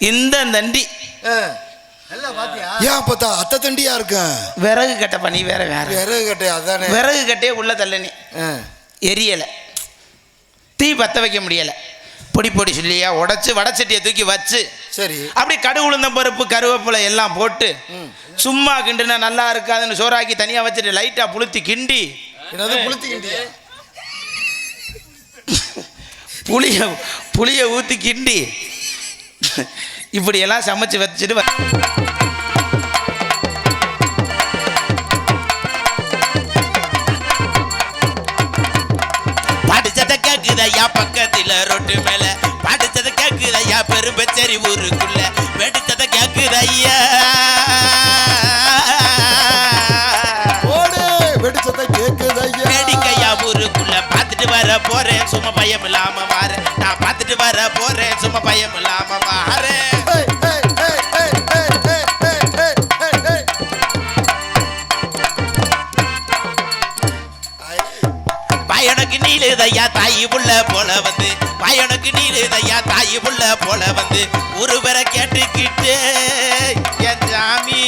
இந்த தண்டி. நல்லா பாத்தியா? ஏன் பார்த்தா அத்தை தண்டியா இருக்கேன் விறகு கட்டை பண்ணி வேற வேற. விறகு கட்டை அதானே? விறகு கட்டையே உள்ள தள்ளனி ஆ, எரியலை. தீ பற்ற வைக்க முடியலை. பொடி பொடி சொல்லியா உடச்சி வடச்சட்டியை தூக்கி வச்சு சரி. அப்படி கடு உளுந்த பருப்பு கருவேப்பிலை எல்லாம் போட்டு சும்மா கிண்டுனா நல்லா இருக்காதுன்னு சோறாக்கி தனியாக வச்சுட்டு லைட்டாக புளுத்தி கிண்டி என்னது புளுத்திக்கிண்டியா புளிய புளிய ஊற்றி கிண்டி இப்படியெல்லாம் சமைச்சு வச்சுட்டு படிச்சத கேக்குதையா பக்கத்துல ரொட்டு மேல? படிச்சத கேக்குதையா பெரும்பச்சேரி ஊருக்குள்ள? வெடிச்சத கேக்குதையா? வர போறேன். சும்மா பயம் இல்லாம வார நான் பார்த்துட்டு வர போறேன். சும்மா பயம் இல்லாம வாரேன். நீளுதையா தாயி புள்ள போல வந்து பயனுக்கு நீளுதையா தாயி புள்ள போல வந்து ஒரு பேரை கேட்டுக்கிட்டு என் சாமி?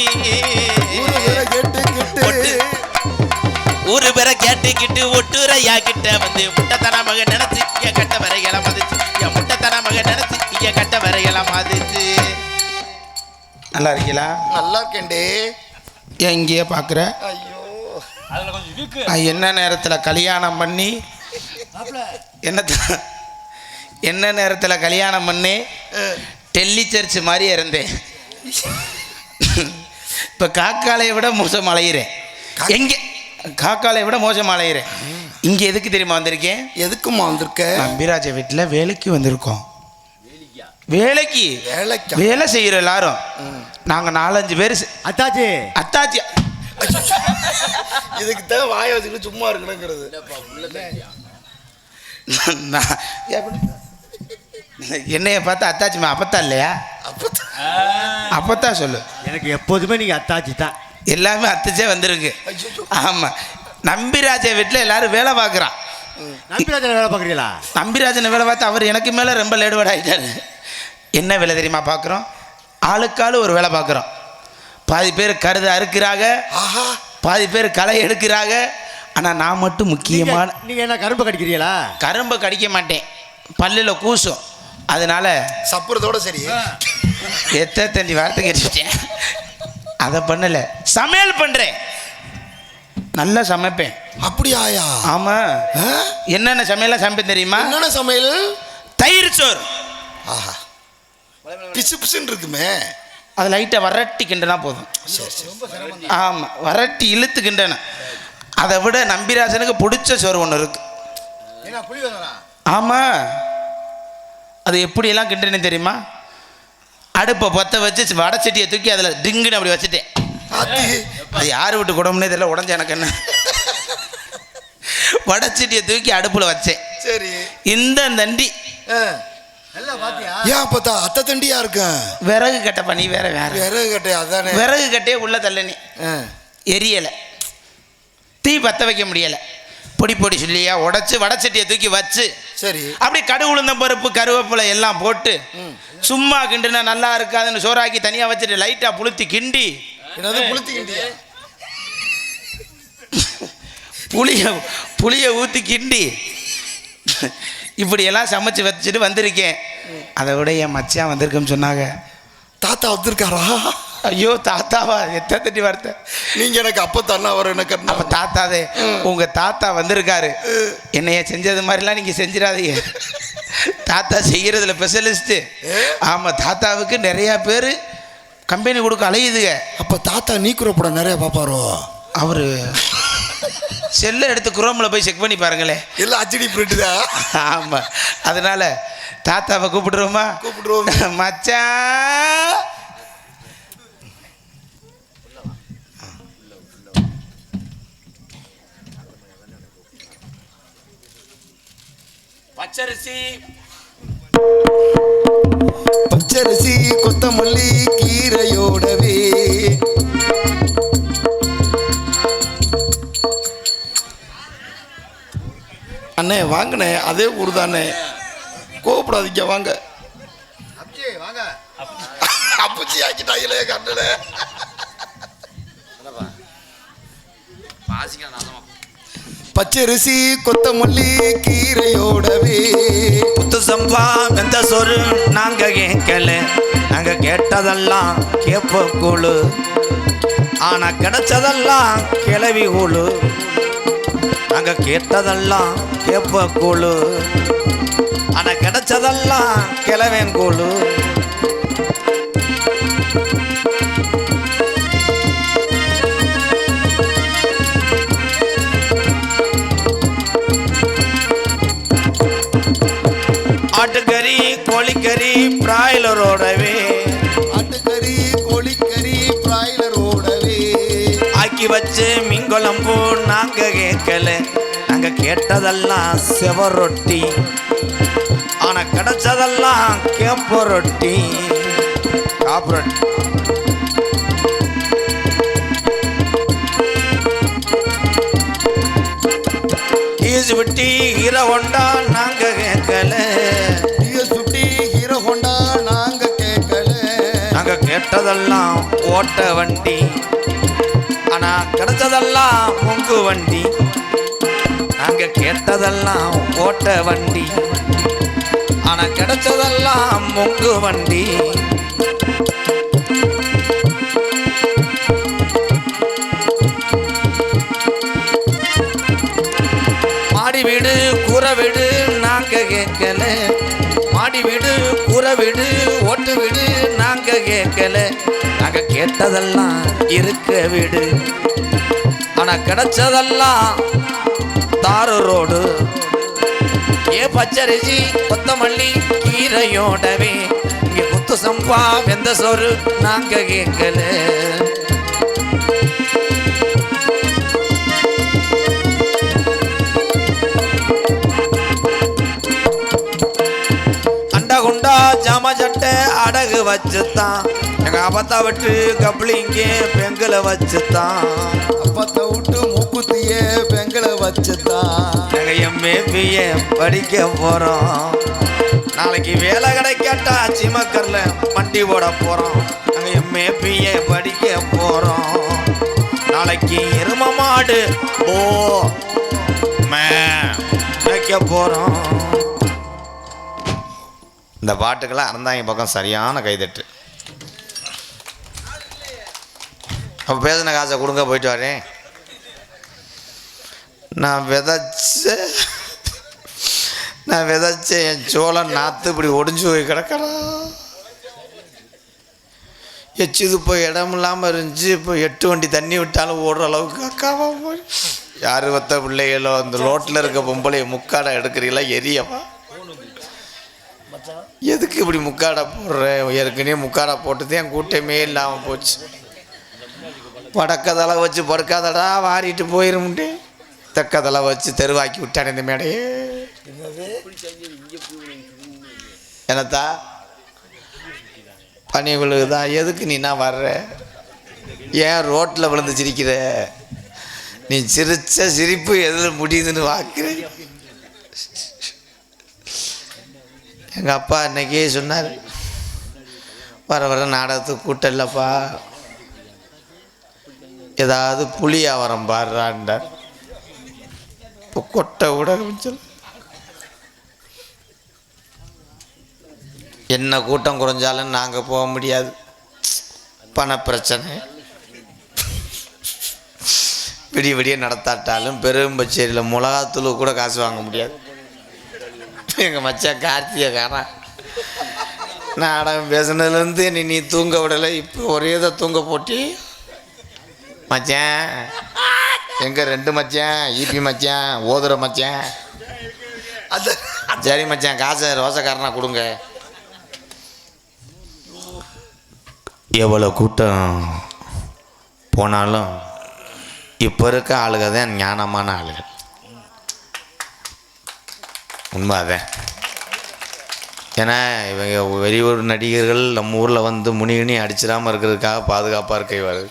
ஊரு வேற கேட்டுக்கிட்டு ஒட்டுரையா கிட்ட வந்து முட்டைத்தன மக நினைச்சு இங்க கட்ட வரைகளை மதிச்சு. என் முட்டைத்தன மக நினைச்சு இங்க கட்ட வரைகளை மதிச்சு. நல்லா இருக்கீங்களா? நல்லா இருக்கேன்டே. ஏன் இங்கேயே பார்க்குற ஐயோ. என்ன நேரத்தில் கல்யாணம் பண்ணி என்ன என்ன நேரத்தில் கல்யாணம் பண்ணி டெல்லி சர்ச் மாதிரி இருந்தேன். இப்போ காக்காலையை விட மோசம் அலையிறேன். எங்கே காக்காலையை விட மோசம் அலையிறேன். இங்கே எதுக்கு தெரியுமா வந்திருக்கேன்? எதுக்குமா வந்திருக்க? நம்பிராஜ வீட்டில் வேலைக்கு வந்திருக்கோம். வேலைக்கு. வேலைக்கா. வேலை செய்கிற எல்லாரும். நாங்கள் நாலஞ்சு பேர் அத்தாச்சி. அத்தாச்சி. இதுக்கு தான் வாய வச்சுக்கிட்டு சும்மா இருக்கணுங்கிறது. நான் எப்படி? என்னைய பார்த்தா அத்தாச்சிமா அப்பத்தான் இல்லையா? அப்பதான் அப்பத்தான் சொல்லு. எனக்கு எப்போதுமே நீங்க அத்தாச்சி தான். எல்லாமே அத்தைச்சே வந்திருக்கு. ஆமாம் நம்பிராஜ வீட்டில் எல்லாரும் வேலை பார்க்குறான். நம்பிராஜன வேலை பார்க்குறீங்களா? நம்பிராஜன் வேலை பார்த்து அவர் எனக்கு மேலே ரொம்ப லேடுபட ஆகிட்டாரு என்ன வேலை தெரியுமா பார்க்குறோம்? ஆளுக்காளு ஒரு வேலை பார்க்குறோம். பாதி பேர் கருதை அறுக்கிறாங்க பாதி பேர் களை எடுக்கிறாங்க. ஆனால் நான் மட்டும் முக்கியமான நீங்க என்ன கரும்பு கடிக்கிறீங்களா? கரும்பை கடிக்க மாட்டேன். பல்லில் கூசும். அதனால சப்புறதோட சரி. எத்த தண்டி வார்த்தை கேட்டுட்டேன். அதை பண்ணல. சமையல் பண்றேன். நல்லா சமைப்பேன். அப்படியாயா? ஆமா. ஆ? என்னென்ன சமையலாம் சமைப்பேன் தெரியுமா? என்னென்ன சமையல்? தயிர் சோறு. ஆஹா. பிசு பிசுன்னு இருக்குமே. அது லைட்டாக வரட்டி கிண்டனா போதும். சரி சரி. ஆமாம் வரட்டி இழுத்து கிண்டன அதை விட நம்பிராசனுக்கு பிடிச்ச சோறு ஒன்று இருக்கு. என்ன புளி வந்தா ஆமாம் அது எப்படியெல்லாம் கிண்டுனேன்னு தெரியுமா? அடுப்பை பற்ற வச்சு வடச்சட்டியை தூக்கி அதில் டிங்குன்னு அப்படி வச்சுட்டேன். அது யார் விட்டு குடம்னே தெரியல உடஞ்ச எனக்கு என்ன? வடச்சட்டியை தூக்கி அடுப்பில் வச்சேன். சரி. இந்த தண்டி. ஆ. நல்லா பாத்தியா? ஏன் பார்த்தா அத்தை தண்டியா இருக்கேன் விறகு கட்டை பண்ணி வேற வேற. விறகு கட்டை அதானே? விறகு கட்டையே உள்ள தள்ளனி. ஆ. எரியலை. தீ பற்ற வைக்க முடியலை. பொடி பொடி சொல்லியா உடச்சி வடச்சட்டியை தூக்கி வச்சு சரி. அப்படி கடு உளுந்த பருப்பு கருவேப்பிலை எல்லாம் போட்டு சும்மா கிண்டுனா நல்லா இருக்காதுன்னு சோறாக்கி தனியாக வச்சுட்டு லைட்டாக புளுத்தி கிண்டி என்னது புளுத்திக்கிண்டியா புளிய புளிய ஊற்றி கிண்டி இப்படியெல்லாம் சமைச்சு வச்சுட்டு வந்திருக்கேன். அதை விட என் மச்சான் வந்திருக்குன்னு சொன்னாங்க. தாத்தா வந்திருக்காரா? ஐயோ தாத்தாவா எத்தனை தட்டி வார்த்தை? நீங்க எனக்கு அப்ப தன்னா வர எனக்கு அப்போ தாத்தாதே உங்க தாத்தா வந்திருக்காரு. என்னைய செஞ்சது மாதிரிலாம் நீங்க செஞ்சிடாதீங்க. தாத்தா செய்யறதுல ஸ்பெஷலிஸ்ட்டு ஆமாம் தாத்தாவுக்கு நிறையா பேர் கம்பெனி கொடுக்க அலையுதுங்க. அப்ப தாத்தா நீக்குற படம் நிறைய பாப்பாரோ அவர் செல்லை எடுத்து குரோமில் போய் செக் பண்ணி பாருங்களேன். எல்லாம் அச்சடி பிரிண்ட் தான். ஆமாம் அதனால தாத்தாவை கூப்பிடுறோமா கூப்பிடுவோம் மச்சான்! பச்சரிசி. பச்சரிசி கொத்தமல்லி கீரையோடவே. அண்ணே வாங்கண்ணே அதே ஊர் தானே கோவப்படாதீங்க வாங்க. அப்ஜி வாங்க. அப்பச்சி ஆக்கிட்டாங்களே கண்ணல. பச்சரிசி கொத்தமல்லி கீரையோடவே. புத்து சம்பா எந்த சொல் நாங்க கேட்கல. நாங்க கேட்டதெல்லாம் கேப்ப கூழு. ஆனா கிடைச்சதெல்லாம் கிளவி கூழு. நாங்க கேட்டதெல்லாம் கேப்ப கூழு. ஆனா கிடைச்சதெல்லாம் கிளவேன் கூழு. பிராய்லரோடவே. ஆட்டுக்கறி கோழிக்கறி பிராய்லரோடவே. ஆக்கி வச்சு மீன் குழம்பு நாங்க கேட்கல. நாங்க கேட்டதெல்லாம் செவ ரொட்டி ஆனா கிடைச்சதெல்லாம் கேப்ப ரொட்டி காப்பு ரொட்டி ஈசு விட்டி ஈர கொண்டா கேட்டதெல்லாம் ஓட்ட வண்டி. ஆனா கிடைச்சதெல்லாம் முங்கு வண்டி. நாங்க கேட்டதெல்லாம் ஓட்ட வண்டி. ஆனா கிடைச்சதெல்லாம் முங்கு வண்டி. மாடி வீடு கூரை வீடு நாங்க கேட்கல. மாடி வீடு கூரை வீடு ஓட்டு வீடு நாங்க கேட்கல. நாங்க கேட்டதெல்லாம் இருக்க வீடு. ஆனா கிடைச்சதெல்லாம் தாறு ரோடு ஏ பச்சரிசி கொத்தமல்லி கீரையோடவே இங்க குத்து சம்பா வெந்த சோறு நாங்க கேட்கல. சட்டை அடகு வச்சுத்தான். எங்க அப்பத்தா விட்டு கப்ளிங்க பெங்கல வச்சுத்தான். அப்பத்த விட்டு மூக்குத்திய பெங்களை வச்சுதான் நாங்க எம்ஏபிய படிக்க போறோம். நாளைக்கு வேலை கிடைக்காட்டா சிமக்கர்ல வண்டி போட போறோம். நாங்க எம்ஏபிய படிக்க போறோம். நாளைக்கு எரும மாடு ஓ மே வைக்க போறோம். இந்த பாட்டுக்கெல்லாம் அறந்தாங்க பக்கம் சரியான கைதட்டு. அப்போ பேசின காசை கொடுங்க போயிட்டு வரேன். நான் விதைச்ச நான் விதைச்ச என் சோளம் நாற்று இப்படி ஒடிஞ்சு போய் கிடக்கிறா. எச்சுது போய் இடம் இல்லாமல் இருந்துச்சு இப்போ எட்டு வண்டி தண்ணி விட்டாலும் ஓடுற அளவுக்கு அக்காவா போய். யார் வத்த பிள்ளைகளோ அந்த ரோட்டில் இருக்க பொம்பளைய முக்காடை எடுக்கிறீங்களா எரியவா? எதுக்கு இப்படி முக்காடை போடுற? ஏற்கனவே முக்காடை போட்டதே என் கூட்டமே இல்லாமல் போச்சு. வடக்கதலை வச்சு படுக்காதடா வாரிட்டு போயிருமுண்டே தெக்கதலை வச்சு தெருவாக்கி விட்டானே இந்த மேடையே. என்னத்தா? பனி விழுகுதா? எதுக்கு நீ நான் வர்ற? ஏன் ரோட்டில் விழுந்து சிரிக்கிற? நீ சிரிச்ச சிரிப்பு எதில் முடியுதுன்னு வாக்குற எங்கள் அப்பா அன்னைக்கே சொன்னார். வர வர நாடகத்துக்கு கூட்டம் இல்லைப்பா ஏதாவது புளியாவரம் பாடுறான்டார். இப்போ கொட்டை கூட என்ன கூட்டம் குறைஞ்சாலும் நாங்கள் போக முடியாது. பண பிரச்சனை விடிய விடிய நடத்தாட்டாலும் பெரும்பச்சேரியில் மிளகாத்தூள் கூட காசு வாங்க முடியாது. எங்கள் மச்சான் கார்த்திகை நாடகம் பேசுனதுலேருந்து நீ நீ தூங்க விடலை. இப்போ ஒரே தான் தூங்க போட்டி. மச்சான் எங்கே ரெண்டு மச்சான் ஈபி மச்சான் ஓதுற மச்சான் அது சரி மச்சான் காசை ரோசக்காரனா கொடுங்க. எவ்வளோ கூட்டம் போனாலும் இப்போ இருக்க ஆளுக தான் ஞானமான ஆளுகள். உண்மை அதான் ஏன்னா இவங்க வெளியூர் நடிகர்கள் நம்ம ஊரில் வந்து முனிகினி அடிச்சிடாமல் இருக்கிறதுக்காக பாதுகாப்பாக இருக்கைவார்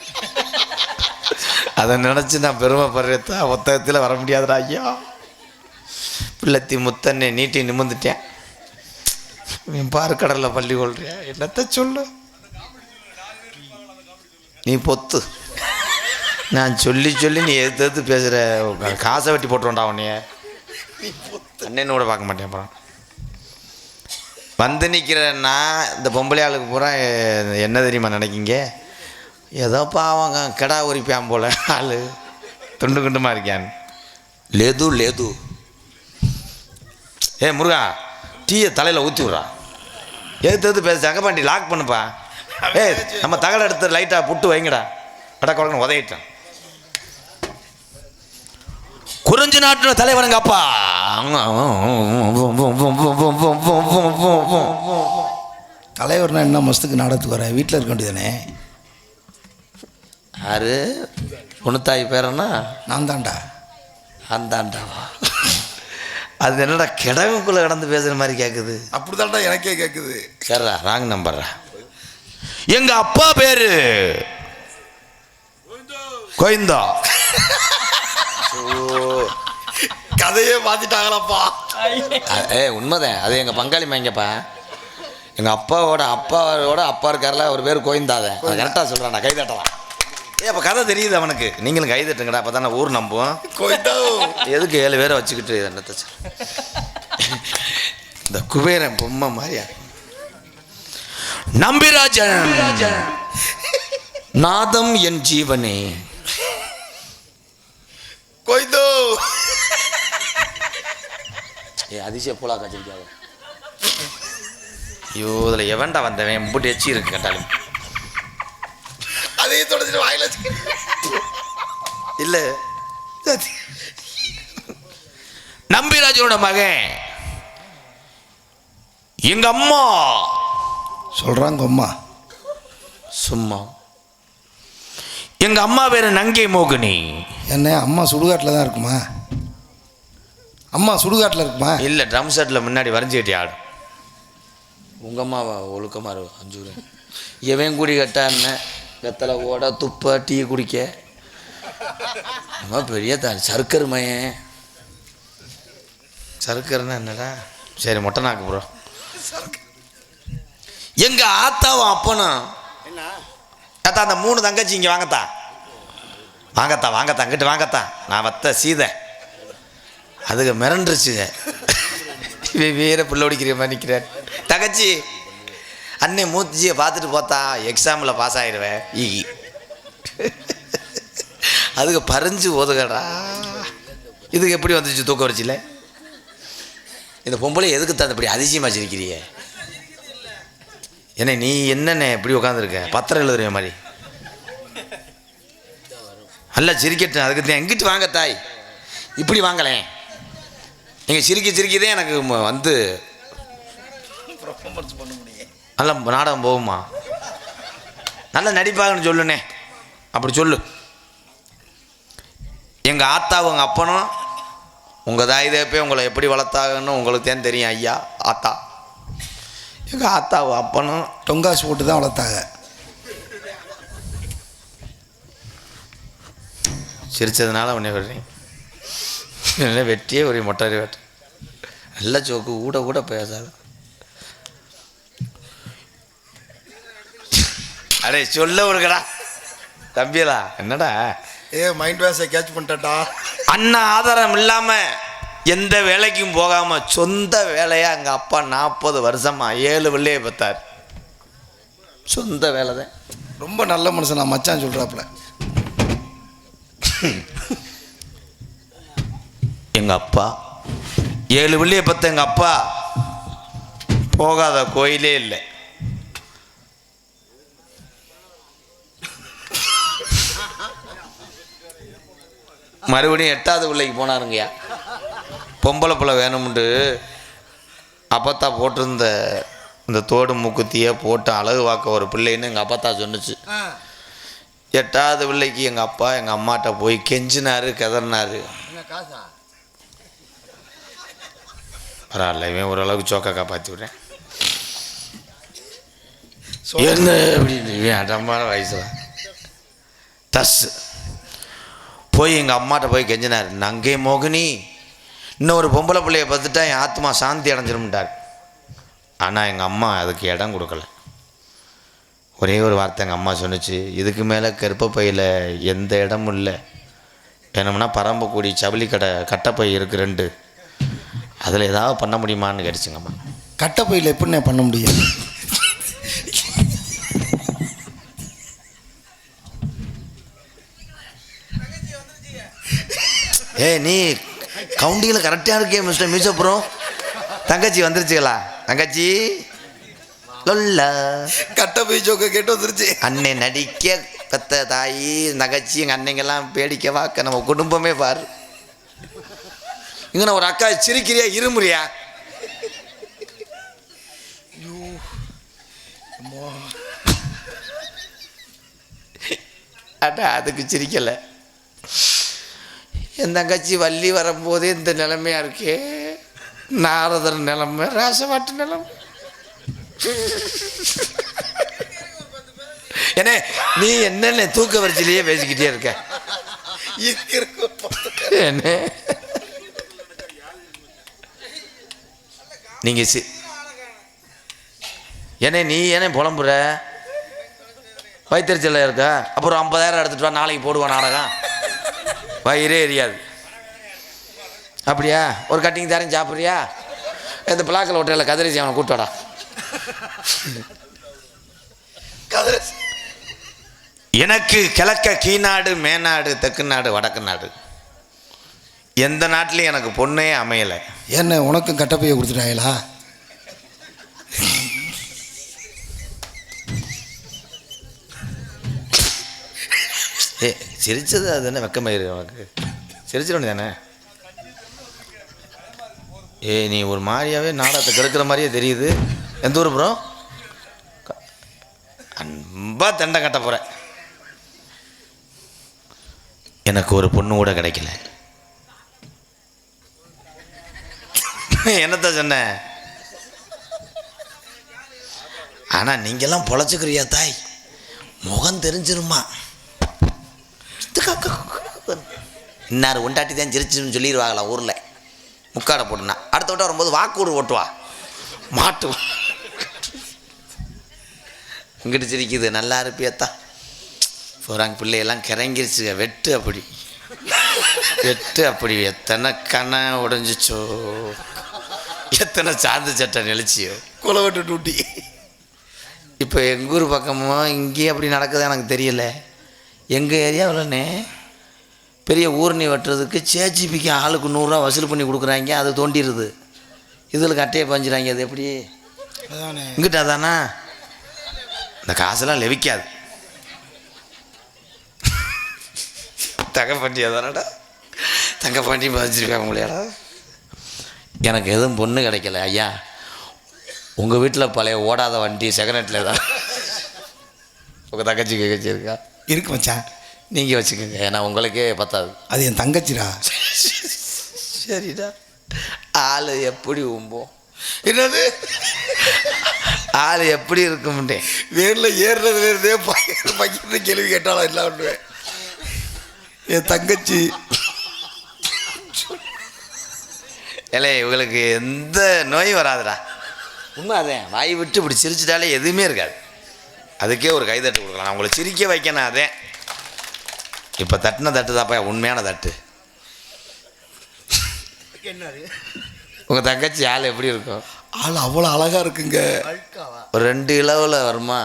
அதை நினச்சி நான் பெருமைப்படுறதா ஒத்தகத்தில் வர முடியாதுடா ஐயா. பிள்ளத்தி முத்தன்னை நீட்டி நிமிந்துட்டேன் நீ பார்க்கடலில் பள்ளி கொள்றியா? என்னத்த சொல்லு? நீ பொத்து. நான் சொல்லி சொல்லி நீ எடுத்து எடுத்து பேசுகிற காசை வெட்டி போட்டுருவோண்டா உன்னைய. அண்ணனோட பார்க்க மாட்டேன் அப்புறம். வந்து நிற்கிறேன்னா இந்த பொம்பளை ஆளுக்கு பூரா என்ன தெரியுமா நினைக்கிங்க ஏதோ பாவங்க கிடா உரிப்பான் போல ஆள். துண்டு குண்டுமா இருக்கான் லேது லேது. ஏ முருகா டீயை தலையில் ஊற்றி விட்றா. எடுத்து எடுத்து பேச அங்கப்பாண்டி லாக் பண்ணுப்பா. ஏய் நம்ம தகடை எடுத்து லைட்டாக புட்டு வைங்கடா. அடா குழந்தை உதயிட்டான் குறிஞ்சி நாட்டு தலைவனுங்க அப்பா. தலைவர்னா என்ன மஸ்துக்கு நாடகத்துக்கு வரேன் வீட்டில் இருக்க வேண்டியதானே யாரு? பொண்ணுத்தாய் பேரனா நான் தான்டா. அந்தாண்டாவா அது என்னடா கிடங்குக்குள்ளே கடந்து பேசுகிற மாதிரி கேட்குது அப்படிதான்டா எனக்கே கேட்குது சரிடா ராங் நம்பர்ரா எங்க அப்பா பேரு? கோயந்தா கதையே மாத்திட்டாங்களாப்பா. ஏ உண்மைதான். அது எங்கள் பங்காளி மைங்கப்பா எங்கள் அப்பாவோட அப்பாவோட அப்பா இருக்கார்ல அவர் பேர் கோயந்தாதன் அது. கரெக்டாக சொல்கிறான் கை தட்டலாம் ஏ அப்போ கதை தெரியுது அவனுக்கு. நீங்களும் கை தட்டுங்கடா அப்போ தானே ஊர் நம்புவோம். கோயிட்டோ எதுக்கு ஏழு பேரை வச்சுக்கிட்டு என்னத்தை சொல். இந்த குபேரன் பொம்மை மாதிரியா நம்பிராஜன். நாதம் என் ஜீவனே. கோயிட்டோ ஏ அதிசய போலா காய்ச்சிருக்காங்க ஐயோ இதில் எவன்டா வந்தவன்? எம்புட்டு எச்சி இருக்கு கேட்டாலும் அதையும் தொடச்சிட்டு வாயில வச்சு இல்லை. நம்பிராஜனோட மகன். எங்க அம்மா. சொல்கிறாங்க அம்மா. சும்மா. எங்க அம்மா பேரு நங்கை மோகினி. என்ன அம்மா சுடுகாட்டில் தான் இருக்குமா? அம்மா சுடுகாட்டில் இருக்குமா? இல்லை ட்ரம் செட்டில் முன்னாடி வரைஞ்சி கட்டி ஆடும் உங்கள் அம்மாவா ஒழுக்கமாக இருக்கும் அஞ்சூர் எவன் குடி கட்டான்னு வெத்தலை ஓட துப்ப டீ குடிக்க. அம்மா பெரிய தான் சர்க்கர் மயன். சர்க்கர்னா என்னடா? சரி மொட்டை நாக்கு ப்ரோ எங்க ஆத்தாவும் அப்பனும். என்ன? அத்தா அந்த மூணு தங்கச்சி இங்கே வாங்கத்தா. வாங்கத்தா வாங்கத்தா அங்கிட்டு வாங்கத்தா. நான் வத்த சீதை. அதுக்கு மிரண்டுருச்சுங்க இவன் வேற புள்ள மாதிரி நிற்கிறார் தங்கச்சி அன்னை மூத்திஜியை பார்த்துட்டு போத்தா எக்ஸாமில் பாஸ் ஆயிடுவேன் ஈ. அதுக்கு பறிஞ்சு ஓதுகடா. இதுக்கு எப்படி வந்துச்சு தூக்க வச்சுல இந்த பொம்பளை எதுக்கு தான் இப்படி அதிசயமாக சிரிக்கிறியே? என்ன நீ என்னண்ணே இப்படி உட்காந்துருக்க பத்திரம் எழுதுற மாதிரி. நல்லா சிரிக்கட்டும் அதுக்கு தான் எங்கிட்டு வாங்க தாய்? இப்படி வாங்கலேன் நீங்கள் சிரிக்க சிரிக்கதே எனக்கு வந்து நல்ல நாடகம் போகுமா? நல்ல நடிப்பாங்கன்னு சொல்லுண்ணே அப்படி சொல்லு. எங்கள் ஆத்தாவும் உங்கள் அப்பனும் உங்கள் தாய் தேப்பே உங்களை எப்படி வளர்த்தாங்கன்னு உங்களுக்கு தான் தெரியும் ஐயா ஆத்தா. எங்கள் ஆத்தாவும் அப்பனும் டொங்காசு போட்டு தான் வளர்த்தாங்க. சிரிச்சதுனால உன்னை விடுறேன். இல்லை வெட்டியே ஒரு மொட்டை வெட்டு. நல்ல ஜோக்கு கூட கூட பேசாத. அடே சொல்ல ஒருக்கடா. தம்பியலா என்னடா? ஏ மைண்ட் வாஷை கேட்ச் பண்ணிட்டா அண்ணா ஆதாரம் இல்லாம எந்த வேலைக்கும் போகாம சொந்த வேலையா எங்க அப்பா நாற்பது வருஷமா ஏழு பிள்ளைய பெத்தார். சொந்த வேலை தான் ரொம்ப நல்ல மனுஷன் நான் மச்சான் சொல்கிறாப்புல எங்க அப்பா ஏழு பிள்ளைய பத்த எங்க அப்பா போகாத கோயிலே இல்லை. மறுபடியும் எட்டாவது பிள்ளைக்கு போனாருங்கய்யா. பொம்பளை பிள்ளை வேணும்ண்டு அப்பத்தா போட்டிருந்த இந்த தோடு மூக்குத்தியை போட்டு அழகு வாக்க ஒரு பிள்ளைன்னு எங்கள் அப்பத்தா சொன்னுச்சு. எட்டாவது பிள்ளைக்கு எங்கள் அப்பா எங்கள் அம்மாட்ட போய் கெஞ்சினாரு கதறினாரு. பரவாயில்ல இவன் ஓரளவுக்கு சோக்கா காப்பாற்றி விட்றேன். என்ன அப்படின்னு இவன் அடமான வயசுல. டஸ் போய் எங்கள் அம்மாட்ட போய் கெஞ்சினார் நங்கை மோகினி இன்னொரு பொம்பளை பிள்ளைய பார்த்துட்டா என் ஆத்மா சாந்தி அடைஞ்சிரும்ட்டார் ஆனால் எங்கள் அம்மா அதுக்கு இடம் கொடுக்கல. ஒரே ஒரு வார்த்தை எங்கள் அம்மா சொன்னுச்சு இதுக்கு மேலே கருப்பப்பையில் எந்த இடமும் இல்லை. வேணும்னா பரம்பக்குடி ஜவுளி கடை கட்டப்பை இருக்கு ரெண்டு. அதில் ஏதாவது பண்ண முடியுமான்னு கேட்டுச்சுங்க அம்மா. கட்டப்பையில் எப்படிண்ணே பண்ண முடியும்? ஏய் நீ கவுண்டிங்கில் கரெக்டாக இருக்கே மிஸ்டர் மீசப்புறம் தங்கச்சி வந்துருச்சுங்களா தங்கச்சி? லொல்லா. கட்டப்பை ஜோக்க கேட்டு வந்துருச்சு. அண்ணன் நடிக்க பெத்த தாயி நகைச்சி எங்கள் அன்னைங்கெல்லாம் பேடிக்க வாக்க நம்ம குடும்பமே பாரு. இங்கே ஒரு அக்கா சிரிக்கிறியா இருமுறியா? அடா அதுக்கு சிரிக்கலை. என் தங்கச்சி வள்ளி வரும்போதே இந்த நிலைமையாக இருக்கே. நாரதர் நிலைமை ராசவாட்டு நிலைமை. என்ன நீ என்னென்ன தூக்க வரிச்சிலேயே பேசிக்கிட்டே இருக்க? என்ன. நீங்க சி என்ன நீ ஏனே புலம்புற? வைத்தறிச்சல இருக்கா? அப்புறம் ஐம்பதாயிரம் எடுத்துட்டு வா நாளைக்கு போடுவான் நாடகம். வயிறே எரியாது. அப்படியா? ஒரு கட்டிங் தரேன் சாப்பிட்றியா? இந்த பிளாக்கில் ஹோட்டலில் கதிரிசி அவனை கூப்பிட்டாடா எனக்கு கிழக்க கீநாடு மேநாடு தெற்கு நாடு வடக்கு நாடு. எந்த நாட்டிலையும் எனக்கு பொண்ணே அமையலை. என்ன உனக்கும் கட்டப்பையை கொடுத்துட்டாங்களா? ஏ சிரிச்சது அது என்ன வெக்கமாயிரு உனக்கு சிரிச்சிடணும் தானே ஏ நீ ஒரு மாதிரியாவே நாடகத்தை கெடுக்கிற மாதிரியே தெரியுது. எந்த ஊர் ப்ரோ அன்பாக தண்டை கட்ட போகிறேன் எனக்கு ஒரு பொண்ணு கூட கிடைக்கல. என்னத்த சொன்ன? ஆனால் நீங்கள்லாம் பொழைச்சிக்கிறியா தாய்? முகம் தெரிஞ்சிருமா? இன்னார் உண்டாட்டி தான் சிரிச்சுன்னு சொல்லிடுவாங்களா ஊரில். முக்காடை போட்டுனா அடுத்த விட்ட வரும்போது வாக்கூடு ஓட்டுவா. மாட்டு இங்கிட்டு சிரிக்குது. நல்லா இருப்பியத்தா. போகிறாங்க பிள்ளையெல்லாம் கிறங்கிருச்சுங்க வெட்டு அப்படி. வெட்டு அப்படி. எத்தனை கணை உடைஞ்சிச்சோ. எத்தனை சாந்து சட்டை நெளிச்சியோ. குலவெட்டு டூட்டி. இப்போ எங்கள் ஊர் பக்கமோ இங்கேயே அப்படி நடக்குது எனக்கு தெரியல. எங்கள் ஏரியாவில்னே பெரிய ஊரணி வெட்டுறதுக்கு சேச்சிபிக்கு ஆளுக்கு நூறுரூவா வசூல் பண்ணி கொடுக்குறாங்க அது தோண்டிடுது. இதில் கட்டையை பஞ்சுறாங்க அது எப்படி? இங்கிட்ட அதானா? இந்த காசெல்லாம் லெவிக்காது. தங்கப்பாண்டி அதானடா தங்கப்பாண்டி பதிச்சிருக்காங்க உங்களையாடா. எனக்கு எதுவும் பொண்ணு கிடைக்கல ஐயா. உங்கள் வீட்டில் பழைய ஓடாத வண்டி செகண்ட் ஹேண்டில் தான். உங்கள் தங்கச்சி வச்சிருக்கா? இருக்கு மச்சான். நீங்கள் வச்சுக்கோங்க ஏன்னா உங்களுக்கே பத்தாது. அது என் தங்கச்சிடா. சரிடா. ஆள் எப்படி உம்போம்? என்னது? ஆள் எப்படி இருக்கும்ட்டே. வேரில் ஏறுறதுல இருந்தே பையன் பையன் கேள்வி கேட்டாலும் இல்லை ஒன்று என் தங்கச்சி. ஏலே இவங்களுக்கு எந்த நோயும் வராதுடா. உண்மை அதேன் வாய் விட்டு இப்படி சிரிச்சிட்டாலே எதுவுமே இருக்காது. அதுக்கே ஒரு கைதட்டு கொடுக்கலாம். நான் உங்களை சிரிக்க வைக்கணும் அதே. இப்போ தட்டுன தட்டு தாப்பா உண்மையான தட்டு. என்னது? உங்கள் தங்கச்சி ஆள் எப்படி இருக்கும்? ஆள் அவ்வளோ அழகா இருக்குங்க. ஒரு ரெண்டு இளவில் வருமா?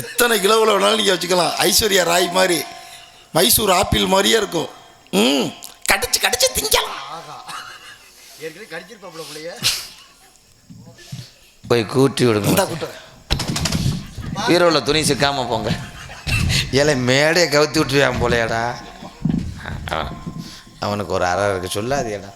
எத்தனை கிலோவில் வேணாலும் நீங்கள் வச்சுக்கலாம். ஐஸ்வர்யா ராய் மாதிரி. மைசூர் ஆப்பிள் மாதிரியே இருக்கும். ம் கடிச்சு கடிச்சு திங்கலாம். ஆகா. ஏற்கனவே கடிச்சிருப்பாப்புல பிள்ளைய போய் கூட்டி விடுங்க. இந்தா ஹீரோவில் துணி சிக்காம போங்க. ஏலே மேடையை கவுத்தி விட்டுருவான் போலையாடா. அவனுக்கு ஒரு அறை இருக்கு சொல்லாதியடா.